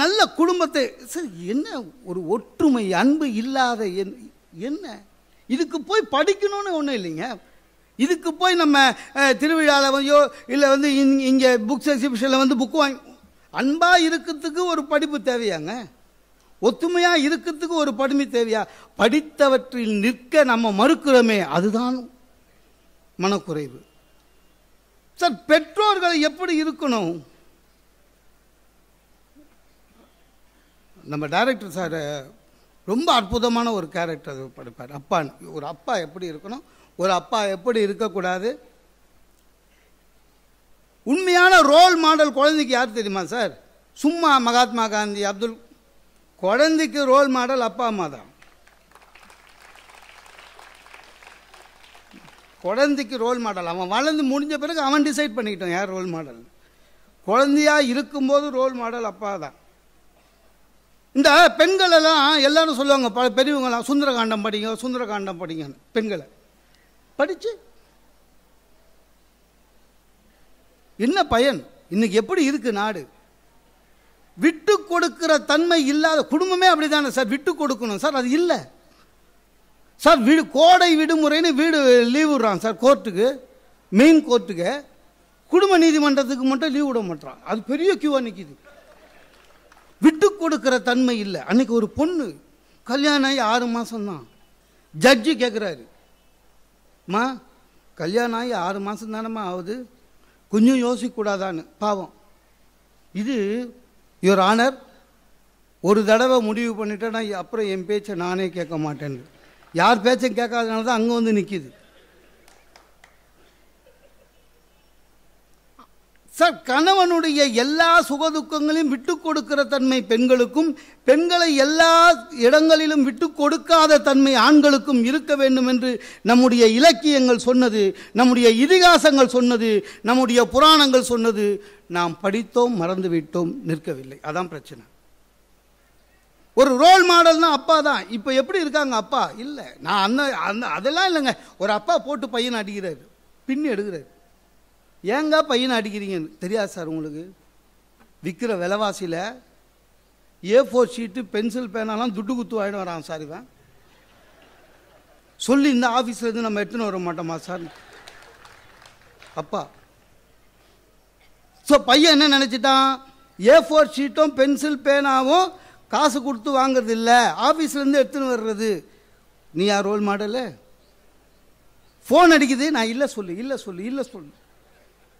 நல்ல குடும்பத்தை சார் என்ன ஒரு ஒற்றுமை அன்பு இல்லாத என்- என்ன? இதுக்கு போய் படிக்கணும்னு ஒன்றும் இல்லைங்க. இதுக்கு போய் நம்ம திருவிழாவில் வந்து இல்லை வந்து இங்- இங்கே புக்ஸ் எக்ஸிபிஷனில் வந்து புக் வாங்கி அன்பாக இருக்கிறதுக்கு ஒரு படிப்பு தேவையாங்க. ஒத்துமையாக இருக்கிறதுக்கு ஒரு படிமை தேவையா? படித்தவற்றில் நிற்க நம்ம மறுக்கிறோமே அதுதான் மனக்குறைவு. சார் பெற்றோர்கள் எப்படி இருக்கணும்? நம்ம டைரக்டர் சார் ரொம்ப அற்புதமான ஒரு கேரக்டர் படிப்பார். அப்பான்னு ஒரு அப்பா எப்படி இருக்கணும் ஒரு அப்பா எப்படி இருக்கக்கூடாது? உண்மையான ரோல் மாடல் குழந்தைக்கு யார் தெரியுமா சார் சும்மா மகாத்மா காந்தி அப்துல் குழந்தைக்கு ரோல் மாடல் அப்பா அம்மா தான். குழந்தைக்கு ரோல் மாடல் அவன் வளர்ந்து முடிஞ்ச பிறகு அவன் டிசைட் பண்ணிக்கிட்டான் யார் ரோல் மாடல் குழந்தையா இருக்கும்போது ரோல் மாடல் அப்பா தான். இந்த பெண்கள் எல்லாம் எல்லாரும் சொல்லுவாங்க பல பெரியவங்களாம் சுந்தரகாண்டம் படிங்க சுந்தரகாண்டம் படிங்கன்னு பெண்களை. படித்து என்ன பயன்? இன்னைக்கு எப்படி இருக்கு நாடு? விட்டு கொடுக்கிற தன்மை இல்லாத குடும்பமே அப்படிதானே சார்? விட்டு கொடுக்கணும் சார் அது இல்லை. சார் வீடு கோடை விடுமுறைன்னு வீடு லீவ் விடுறான் சார் கோர்ட்டுக்கு மெயின் கோர்ட்டுக்கு குடும்ப நீதிமன்றத்துக்கு மட்டும் லீவ் விட மாட்டான் அது பெரிய கியூவாக நிற்கிது விட்டு கொடுக்குற தன்மை இல்லை. அன்னைக்கு ஒரு பொண்ணு கல்யாணம் ஆகி ஆறு மாதம்தான் ஜட்ஜி கேட்குறாரு மா கல்யாணம் ஆகி ஆறு மாதம் தானம்மா ஆகுது? கொஞ்சம் யோசிக்கக்கூடாதான்னு பாவம். இது யுவர் ஆனர் ஒரு தடவை முடிவு பண்ணிட்டேன்னா அப்புறம் என் பேச்சை நானே கேட்க மாட்டேன்னு. யார் பேச்சையும் கேட்காதனால தான் அங்கே வந்து நிற்கிது சார் கணவனுடைய எல்லா சுகதுக்கங்களையும் விட்டு கொடுக்கிற தன்மை பெண்களுக்கும் பெண்களை எல்லா இடங்களிலும் விட்டு கொடுக்காத தன்மை ஆண்களுக்கும் இருக்க வேண்டும் என்று நம்முடைய இலக்கியங்கள் சொன்னது நம்முடைய இதிகாசங்கள் சொன்னது நம்முடைய புராணங்கள் சொன்னது. நாம் படித்தோம் மறந்துவிட்டோம் நிற்கவில்லை. அதான் பிரச்சனை. ஒரு ரோல் மாடல்னா அப்பா தான். இப்போ எப்படி இருக்காங்க அப்பா? இல்லை. நான் அந்த அந்த அதெல்லாம் இல்லைங்க. ஒரு அப்பா போட்டு பையன் அடிக்கிறாரு. பின்னி எடுக்கிறாரு. ஏங்க பையனை அடிக்கிறீங்கன்னு தெரியாது சார் உங்களுக்கு. விற்கிற விலைவாசியில் ஏ ஃபோர் ஷீட்டு பென்சில் பேனாலாம் துட்டு குத்து வாங்கிட்டு வரான் சார் இவன். சொல்லி இந்த ஆஃபீஸ்லேருந்து நம்ம எடுத்துன்னு வர மாட்டோமா சார்? அப்பா. ஸோ பையன் என்ன நினச்சிட்டான்? ஏ ஃபோர் ஷீட்டும் பென்சில் பேனாவும் காசு கொடுத்து வாங்குறது இல்லை. ஆஃபீஸ்லேருந்து எடுத்துன்னு வர்றது. நீ யார் ரோல் மாடலு ஃபோன் அடிக்குது. நான் இல்லை சொல்லு இல்லை சொல்லு இல்லை சொல்லு.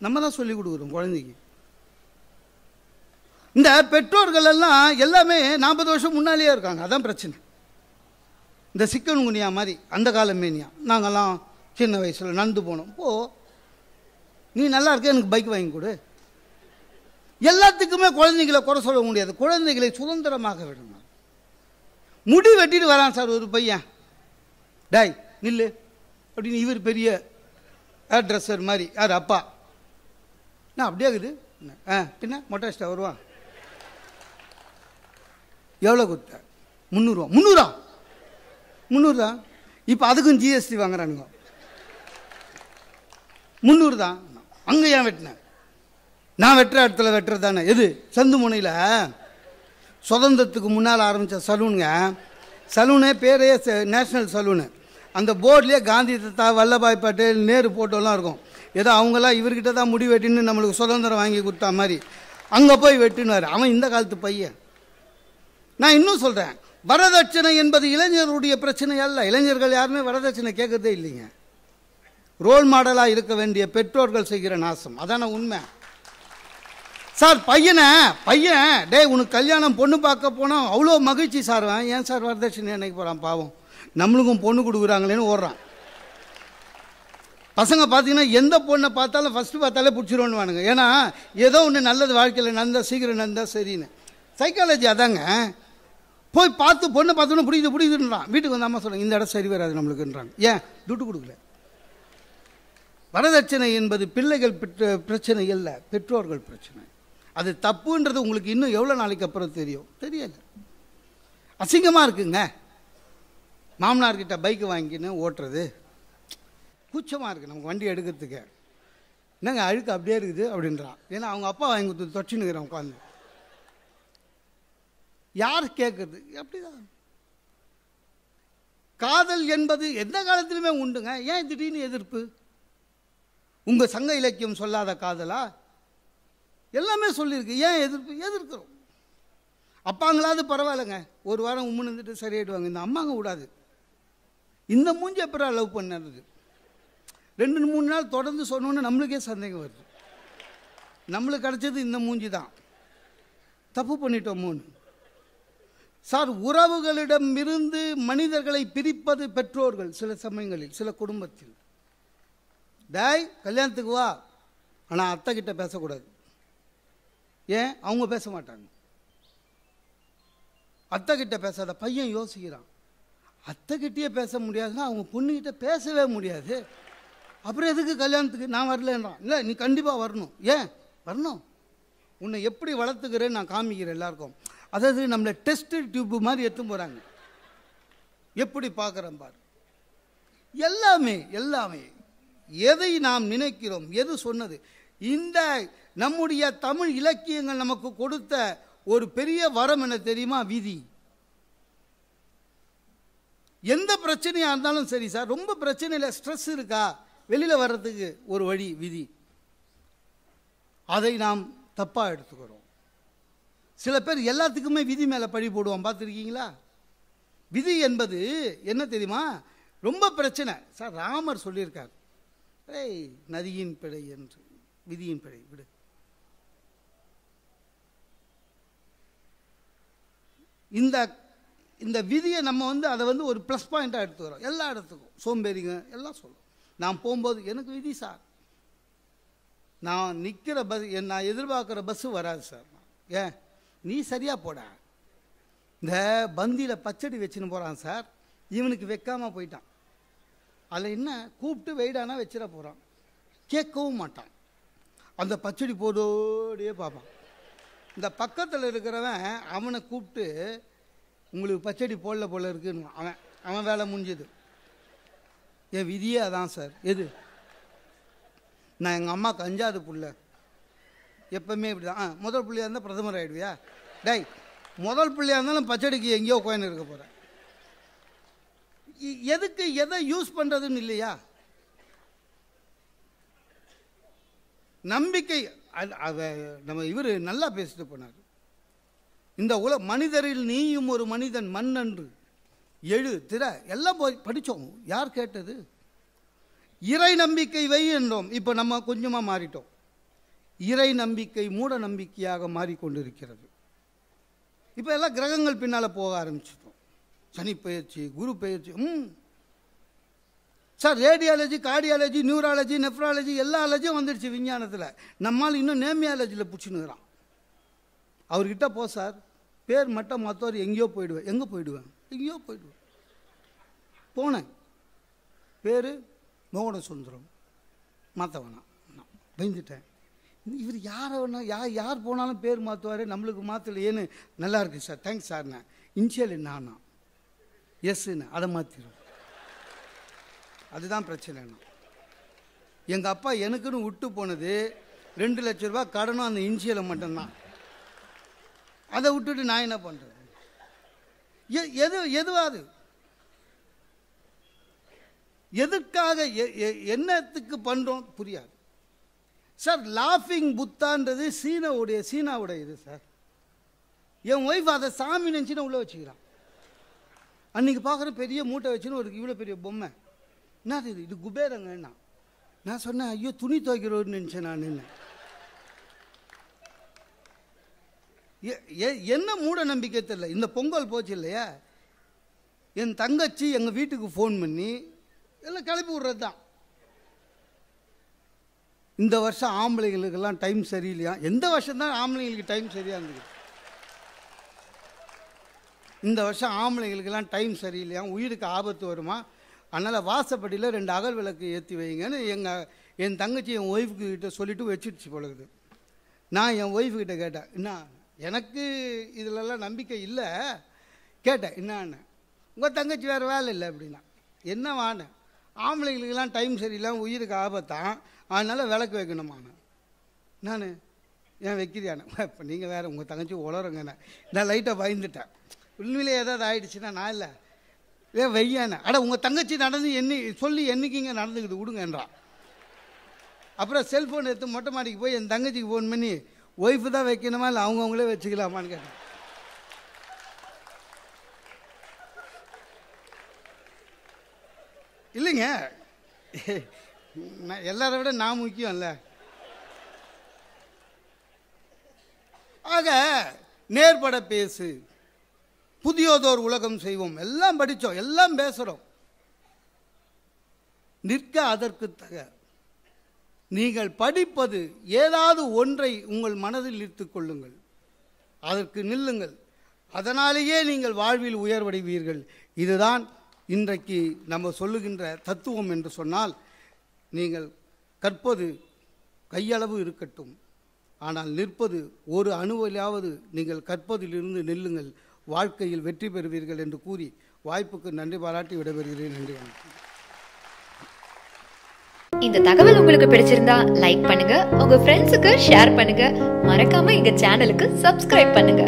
நம்ம தான் சொல்லிக் கொடுக்குறோம் குழந்தைக்கு. இந்த பெற்றோர்கள் எல்லாம் எல்லாமே நாற்பது வருஷம் முன்னாலேயே இருக்காங்க. அதான் பிரச்சனை. இந்த சிக்கன் குனியா மாதிரி அந்த கால மேனியா நாங்கெல்லாம் சின்ன வயசில் நடந்து போனோம். போ நீ நல்லா இருக்க எனக்கு பைக் வாங்கி கொடு. எல்லாத்துக்குமே குழந்தைங்களை குறை சொல்ல முடியாது. குழந்தைகளை சுதந்திரமாக விடணும். முடி வெட்டிட்டு வரான் சார் ஒரு பையன். டாய் நில்லு. அப்படின்னு இவர் பெரிய ஹேர் ட்ரெஸ்ஸர் மாதிரி யார் அப்பா. நான் அப்படியே இருக்குது? ஆ பின்ன மொட்டை வருவா எவ்வளோ கொடுத்த? முந்நூறுவா. முந்நூறா? முந்நூறு தான் இப்போ அதுக்கும் ஜிஎஸ்டி வாங்குறானுங்க. முந்நூறு தான் அங்கே ஏன் வெட்டினேன் நான் வெட்டுற இடத்துல வெட்டுறது தானே. எது? சந்து முனையில்? சுதந்திரத்துக்கு முன்னால் ஆரம்பித்த சலூனுங்க. சலூனே பேரே நேஷ்னல் சலூனு. அந்த போர்ட்லேயே காந்தி தாத்தா வல்லபாய் பட்டேல் நேரு போட்டோலாம் இருக்கும். ஏதோ அவங்களாம் இவர்கிட்ட தான் முடி வெட்டின்னு நம்மளுக்கு சுதந்திரம் வாங்கி கொடுத்தா மாதிரி. அங்கே போய் வெட்டினார். அவன் இந்த காலத்து பையன். நான் இன்னும் சொல்கிறேன் வரதட்சணை என்பது இளைஞருடைய பிரச்சனை அல்ல. இளைஞர்கள் யாருமே வரதட்சணை கேட்கறதே இல்லைங்க. ரோல் மாடலாக இருக்க வேண்டிய பெற்றோர்கள் செய்கிற நாசம். அதான உண்மை. சார் பையனை பையன். டேய் உனக்கு கல்யாணம் பொண்ணு பார்க்க போனோம் அவ்வளோ மகிழ்ச்சி சார். அவன். ஏன் சார் வரதட்சணை நினைக்க போகிறான் பாவம். நம்மளுக்கும் பொண்ணு கொடுக்குறாங்களேன்னு ஓடுறான். பசங்க பார்த்தீங்கன்னா எந்த பொண்ணை பார்த்தாலும் ஃபஸ்ட்டு பார்த்தாலே பிடிச்சிருவோன்னு வானுங்க ஏன்னா ஏதோ ஒன்று நல்லது வாழ்க்கையில் நடந்தால் சீக்கிரம் நடந்தால் சரின்னு. சைக்காலஜி அதாங்க. போய் பார்த்து பொண்ணை பார்த்தோன்னே பிடிக்குது பிடிக்குதுன்றான் வீட்டுக்கு வந்து அம்மா இந்த இடம் சரி வராது நம்மளுக்குன்றாங்க. ஏன்? துட்டு கொடுக்கல. வரதட்சணை என்பது பிள்ளைகள் பெற்ற பிரச்சனை இல்லை பெற்றோர்கள் பிரச்சனை. அது தப்புன்றது உங்களுக்கு இன்னும் எவ்வளோ நாளைக்கு அப்புறம் தெரியும்? தெரியல அசிங்கமாக இருக்குங்க. மாமனார்கிட்ட பைக்கு வாங்கின்னு ஓட்டுறது. கூச்சமாக இருக்குது நமக்கு வண்டி எடுக்கிறதுக்கு. என்னங்க அழுக்கு அப்படியே இருக்குது அப்படின்றான். ஏன்னா அவங்க அப்பா வாங்கி கொடுத்து தொச்சினுக்கிறேன் உட்காந்து யார் கேட்குறது அப்படிதான். காதல் என்பது எந்த காலத்திலுமே உண்டுங்க. ஏன் திடீர்னு எதிர்ப்பு? உங்கள் சங்க இலக்கியம் சொல்லாத காதலா? எல்லாமே சொல்லியிருக்கு. ஏன் எதிர்ப்பு? எதிர்க்கிறோம். அப்பாங்களாவது பரவாயில்லைங்க. ஒரு வாரம் உம்முன்னு இருந்துட்டு சரியாயிடுவாங்க. இந்த அம்மாங்க விடாது. இந்த மூஞ்சி எப்பரா லவ் பண்ணது? ரெண்டு மூணு நாள் தொடர்ந்து சொன்னோன்னு நம்மளுக்கே சந்தேகம் வருது. நம்மளுக்கு கிடச்சது இந்த மூஞ்சி தான். தப்பு பண்ணிட்டோமோன்னு சார் உறவுகளிடம் இருந்து மனிதர்களை பிரிப்பது பெற்றோர்கள் சில சமயங்களில் சில குடும்பத்தில். தாய் கல்யாணத்துக்கு வா. ஆனால் அத்தை கிட்ட பேசக்கூடாது. ஏன்? அவங்க பேச மாட்டாங்க. அத்தை கிட்ட பேசாத பையன் யோசிக்கிறான். அத்தை கிட்டேயே பேச முடியாதுன்னா அவங்க பொண்ணுகிட்ட பேசவே முடியாது. அப்புறம் எதுக்கு கல்யாணத்துக்கு? நான் வரலன்றான். இல்லை நீ கண்டிப்பாக வரணும். ஏன்? வரணும். உன்னை எப்படி வளர்த்துக்கிறேன்னு நான் காமிக்கிறேன் எல்லாருக்கும். அதாவது நம்மளை டெஸ்ட் டியூப் மாதிரி எடுத்து போகிறாங்க எப்படி பார்க்குறேன் பார். எல்லாமே எல்லாமே எதை நாம் நினைக்கிறோம் எது சொன்னது? இந்த நம்முடைய தமிழ் இலக்கியங்கள் நமக்கு கொடுத்த ஒரு பெரிய வரம் என்ன தெரியுமா? விதி. எந்த பிரச்சனையாக இருந்தாலும் சரி சார் ரொம்ப பிரச்சனையில் ஸ்ட்ரெஸ் இருக்கா? வெளியில் வர்றதுக்கு ஒரு வழி விதி. அதை நாம் தப்பாக எடுத்துக்கிறோம். சில பேர் எல்லாத்துக்குமே விதி மேலே பழி போடுவோம் பார்த்துருக்கீங்களா? விதி என்பது என்ன தெரியுமா? ரொம்ப பிரச்சனை. சார் ராமர் சொல்லியிருக்கார். ஏய் நதியின் பிழை என்று. விதியின் பிழை விடு. இந்த இந்த விதியை நம்ம வந்து அதை வந்து ஒரு ப்ளஸ் பாயிண்ட்டாக எடுத்துக்கிறோம். எல்லா இடத்துக்கும். சோம்பேறிங்க எல்லாம் சொல்லும். நான் போகும்போது எனக்கு விதி சார். நான் நிற்கிற பஸ் நான் எதிர்பார்க்குற பஸ்ஸு வராது சார். ஏன்? நீ சரியாக போட. இந்த பந்தியில் பச்சடி வச்சுன்னு போகிறான் சார். இவனுக்கு வைக்காமல் போயிட்டான். அதில் என்ன? கூப்பிட்டு வெயிடானா வச்சிட போகிறான் கேட்கவும் மாட்டான். அந்த பச்சடி போதோடையே பார்ப்பான். இந்த பக்கத்தில் இருக்கிறவன் அவனை கூப்பிட்டு உங்களுக்கு பச்சடி போடல போல இருக்குன்னு. அவன் அவன் வேலை முடிஞ்சது. என் விதியே அதான் சார். எது? நான் எங்கள் அம்மாவுக்கு அஞ்சாவது புள்ள. எப்பவுமே இப்படி தான் ஆ முதல் பிள்ளையாக இருந்தால் பிரதமர் ஆகிடுவியா டேய் முதல் பிள்ளையாக இருந்தாலும் பச்சடிக்கு எங்கேயோ கோயின் இருக்க போகிறேன் எதுக்கு எதை யூஸ் பண்ணுறதுன்னு இல்லையா? நம்பிக்கை அது- அதை நம்ம இவர் நல்லா பேசிட்டு போனார். இந்த உல மனிதரில் நீயும் ஒரு மனிதன் மண்ணன்று எழு திற எல்லாம் போய் படித்தோம். யார் கேட்டது? இறை நம்பிக்கை வை என்றோம். இப்போ நம்ம கொஞ்சமாக மாறிட்டோம். இறை நம்பிக்கை மூட நம்பிக்கையாக மாறிக்கொண்டிருக்கிறது. இப்போ எல்லாம் கிரகங்கள் பின்னால் போக ஆரம்பிச்சிட்டோம். சனி பயிற்சி குரு பயிற்சி ம். Sir radiology cardiology neurology nephrology எல்லா அலஜியும் வந்துடுச்சு விஞ்ஞானத்தில். நம்மால் இன்னும் நேமியாலஜியில் பிடிச்சினுக்கிறான் அவர்கிட்ட போ சார். பேர் மட்டும் மற்றவர் எங்கேயோ போயிடுவேன். எங்கே போயிடுவேன்? எங்கேயோ போயிடுவேன் போனேன். பேர் மோகன சுந்தரம் மாற்றவனா நான் பயந்துட்டேன் இவர் யாரை வேணா யார் யார் போனாலும் பேர் மாற்றுவார் நம்மளுக்கு மாற்றலையேன்னு நல்லா இருக்கு சார். தேங்க்ஸ் சார்ண்ணே இன்ஷியல் நானா. எஸ்ன்னு அதை மாற்றிடும் அதுதான் பிரச்சனைண்ணா எங்கள் அப்பா எனக்குன்னு விட்டு போனது ரெண்டு லட்ச ரூபா கடனும் அந்த இன்ஷியலை மட்டும்தான். அதை விட்டுட்டு நான் என்ன பண்ணுறது எது எதுவாது எதற்காக எ- எ- என்னத்துக்கு பண்ணுறோம் புரியாது. சார் லாஃபிங் புத்தான்றது சீனாவுடைய சீனாவுடைய இது சார். என் ஒய்ஃப் அதை சாமி நினச்சின்னு உள்ளே வச்சுக்கிறான். அன்றைக்கி பார்க்குற பெரிய மூட்டை வச்சுன்னு ஒரு இவ்வளோ பெரிய பொம்மை. என்ன இது? இது குபேரங்கண்ணா. நான் சொன்னேன் ஐயோ துணி துவைக்கிறோன்னு நினச்சேன் நான். நின்று என்ன மூட நம்பிக்கை தெரியல. இந்த பொங்கல் போச்சு இல்லையா? என் தங்கச்சி எங்கள் வீட்டுக்கு ஃபோன் பண்ணி எல்லாம் கிளப்பி விட்றது தான் இந்த வருஷம் ஆம்பளைங்களுக்கெல்லாம் டைம் சரியில்லையா? எந்த வருஷம் தான் ஆம்பளைங்களுக்கு டைம் சரியாக இருந்தது? இந்த வருஷம் ஆம்பளைங்களுக்கெல்லாம் டைம் சரியில்லையா? உயிருக்கு ஆபத்து வருமா? அதனால் வாசப்படியில் ரெண்டு அகல் விளக்கு ஏற்றி வைங்கன்னு எங்கள் என் தங்கச்சி என் ஒய்ஃபுக்கிட்ட சொல்லிவிட்டு வச்சிருச்சு வச்சிடுச்சு பொழுது நான் என் ஒய்ஃப்கிட்ட கேட்டேன் என்ன எனக்கு இதிலெல்லாம் நம்பிக்கை இல்லை. கேட்டேன் என்னான்னு? உங்கள் தங்கச்சி வேறு வேலை இல்லை அப்படின்னா. என்னவான ஆம்பளைங்களுக்கெல்லாம் டைம் சரியில்லை உயிருக்கு ஆபத்தான். அதனால் விளக்கு வைக்கணுமான நான்? ஏன் வைக்கிறியானே இப்போ நீங்கள் வேறு உங்கள் தங்கச்சி உளருங்க நான். லைட்டாக பயந்துட்டேன். உண்மையிலே ஏதாவது ஆயிடுச்சுன்னா நான் இல்லை. ஏ வையானே அட உங்கள் தங்கச்சி நடந்து என்னை சொல்லி என்னைக்குங்க நடந்துக்கிட்டு விடுங்கன்றான். அப்புறம் செல்ஃபோன் எடுத்து மொட்டை மாடிக்கு போய் என் தங்கச்சிக்கு ஃபோன் பண்ணி ஒய்ஃபு தான் வைக்கணுமா இல்லை அவங்கவுங்களே வச்சுக்கலாமான்னு கேட்டேன். இல்லைங்க. நான் எல்லாரை விட நான் முக்கியம்ல ஆக நேர்பட பேசு. புதியோதோர் உலகம் செய்வோம். எல்லாம் படித்தோம் எல்லாம் பேசுகிறோம் நிற்க அதற்கு தக. நீங்கள் படிப்பது ஏதாவது ஒன்றை உங்கள் மனதில் நிறுத்திக் கொள்ளுங்கள். அதற்கு நில்லுங்கள். அதனாலேயே நீங்கள் வாழ்வில் உயர்வடைவீர்கள். இதுதான் இன்றைக்கு நம்ம சொல்லுகின்ற தத்துவம் என்று சொன்னால் நீங்கள் கற்பது கையளவு இருக்கட்டும். ஆனால் நிற்பது ஒரு அணுவிலாவது நீங்கள் கற்பதிலிருந்து நில்லுங்கள். வாழ்க்கையில் வெற்றி பெறுவீர்கள் என்று கூறி வாய்ப்புக்கு நன்றி பாராட்டி விடைபெறுகிறேன். நன்றி வணக்கம். இந்த தகவல் உங்களுக்கு பிடிச்சிருந்தா லைக் பண்ணுங்க உங்க ஃப்ரெண்ட்ஸுக்கு ஷேர் பண்ணுங்க. மறக்காம எங்க சேனலுக்கு சப்ஸ்கிரைப் பண்ணுங்க.